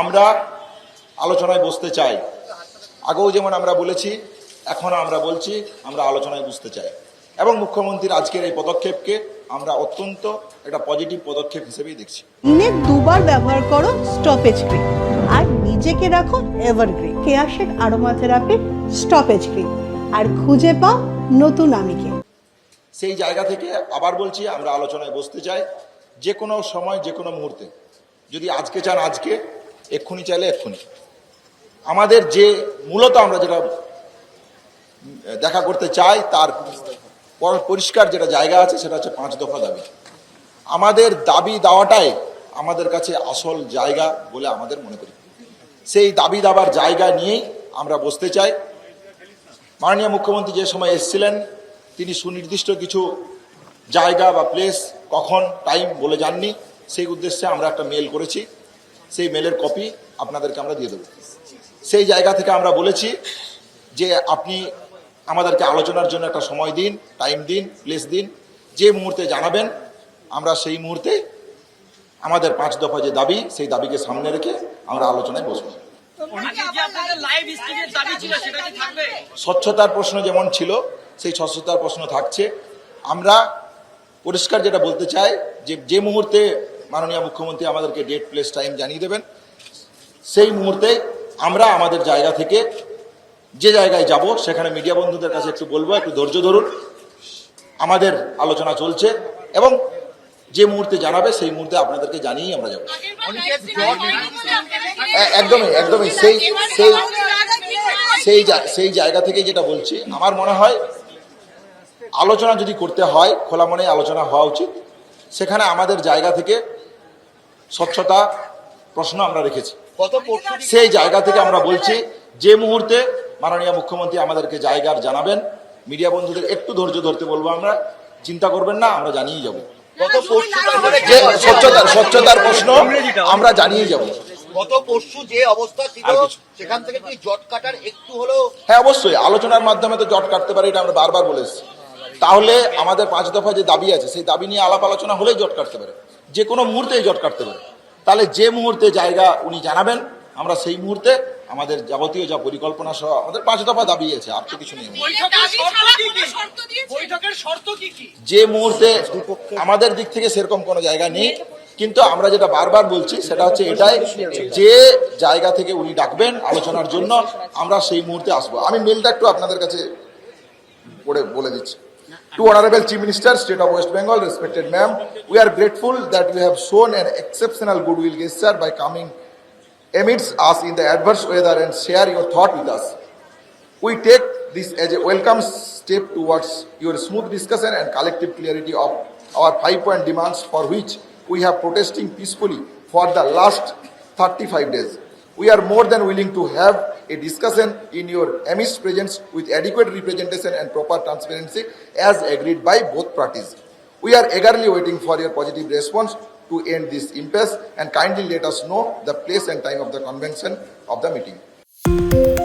আমরা আলোচনায় বসতে চাই। আগেও যেমন আমরা বলেছি এখনও আমরা বলছি আমরা আলোচনায় বুঝতে চাই। এবং মুখ্যমন্ত্রীর আজকের এই পদক্ষেপকে আমরা অত্যন্ত একটা পজিটিভ পদক্ষেপ হিসেবেই দেখছি। দিনে দুবার ব্যবহার করো স্টপেজ ক্রিম। আর নিজেকে রাখো এভারগ্রিন। কেয়াশেক আরোমা থেরাপি স্টপেজ ক্রিম। আর খুঁজে পাও নতুন আমিকে। সেই জায়গা থেকে আবার বলছি আমরা আলোচনায় বসতে চাই। যে কোনো সময় যে কোনো মুহূর্তে। যদি আজকে চান আজকে এক্ষুনি চাইলে এক্ষুনি। আমাদের যে মূলত আমরা যেটা দেখা করতে চাই, তার পরিষ্কার যেটা জায়গা আছে, সেটা হচ্ছে পাঁচ দফা দাবি। আমাদের দাবি দেওয়াটাই আমাদের কাছে আসল জায়গা বলে আমাদের মনে করি। সেই দাবি দাবার জায়গা নিয়েই আমরা বসতে চাই। মাননীয় মুখ্যমন্ত্রী যে সময় এসেছিলেন, তিনি সুনির্দিষ্ট কিছু জায়গা বা প্লেস কখন টাইম বলে যাননি সেই উদ্দেশ্যে আমরা একটা মেল করেছি। সেই মেলের কপি আপনাদেরকে আমরা দিয়ে দেবো। সেই জায়গা থেকে আমরা বলেছি যে আপনি আমাদেরকে আলোচনার জন্য একটা সময় দিন টাইম দিন প্লেস দিন যে মুহূর্তে জানাবেন আমরা সেই মুহূর্তে আমাদের পাঁচ দফা যে দাবি সেই দাবিকে সামনে রেখে আমরা আলোচনায় বসবো। স্বচ্ছতার প্রশ্ন যেমন ছিল সেই স্বচ্ছতার প্রশ্ন থাকছে। আমরা পরিষ্কার যেটা বলতে চাই যে যে মুহূর্তে মাননীয় মুখ্যমন্ত্রী আমাদেরকে ডেট প্লেস টাইম জানিয়ে দেবেন। সেই মুহূর্তে আমরা আমাদের জায়গা থেকে যে জায়গায় যাব, সেখানে মিডিয়া বন্ধুদের কাছে একটু বলব, একটু ধৈর্য ধরুন। আমাদের আলোচনা চলছে এবং যে মুহূর্তে জানাবে, সেই মুহূর্তে আপনাদেরকে জানিয়েই আমরা যাব। একদমই একদমই, সেই সেই সেই সেই জায়গা থেকে যেটা বলছি, আমার মনে হয় আলোচনা যদি করতে হয়, খোলা মনে আলোচনা হওয়া উচিত। সেখানে আমাদের জায়গা থেকে স্বচ্ছতা প্রশ্ন আমরা রেখেছি। সেই জায়গা থেকে আমরা বলছি যে মুহূর্তে মাননীয় মুখ্যমন্ত্রী আমাদেরকে জায়গার জানাবেন মিডিয়া বন্ধুদের একটু ধৈর্য ধরতে বলব আমরা চিন্তা করবেন না আমরা জানিয়ে যাব। যে স্বচ্ছতার স্বচ্ছতার প্রশ্ন আমরা জানিয়ে যাব। গত পরশু যে অবস্থা ছিল সেখান থেকে কি জট কাটার একটু হলেও হ্যাঁ অবশ্যই আলোচনার মাধ্যমে তো জট কাটতে পারি এটা আমরা বারবার বলে এসেছি। তাহলে আমাদের পাঁচ দফা যে দাবি আছে সেই দাবি নিয়ে আলাপ আলোচনা হলেই জট কাটতে পারে। যে কোনো মুহূর্তেই জট কাটতে পারে। তাহলে যে মুহূর্তে জায়গা উনি জানাবেন আমরা সেই মুহূর্তে আমাদের যাবতীয় যা পরিকল্পনা সহ আমাদের পাঁচ দফা দাবি আছে আর তো কিছু নেই। বৈঠকের শর্ত কি? কি বৈঠকের শর্ত কি কি? যে মুহূর্তে আমাদের দিক থেকে সেরকম কোনো জায়গা নেই কিন্তু আমরা যেটা বারবার বলছি সেটা হচ্ছে এটাই যে জায়গা থেকে উনি ডাকবেন আলোচনার জন্য আমরা সেই মুহূর্তে আসব। আমি মেলটা একটু আপনাদের কাছে পড়ে বলে দিচ্ছি। To Honorable Chief Minister, State of West Bengal, respected ma'am, we are grateful that you have shown an exceptional goodwill gesture by coming amidst us in the adverse weather and share your thought with us. We take this as a welcome step towards your smooth discussion and collective clarity of our five-point demands for which we have protesting peacefully for the last 35 days. We are more than willing to have a discussion in your amidst presence with adequate representation and proper transparency as agreed by both parties. We are eagerly waiting for your positive response to end this impasse and kindly let us know the place and time of the convention of the meeting.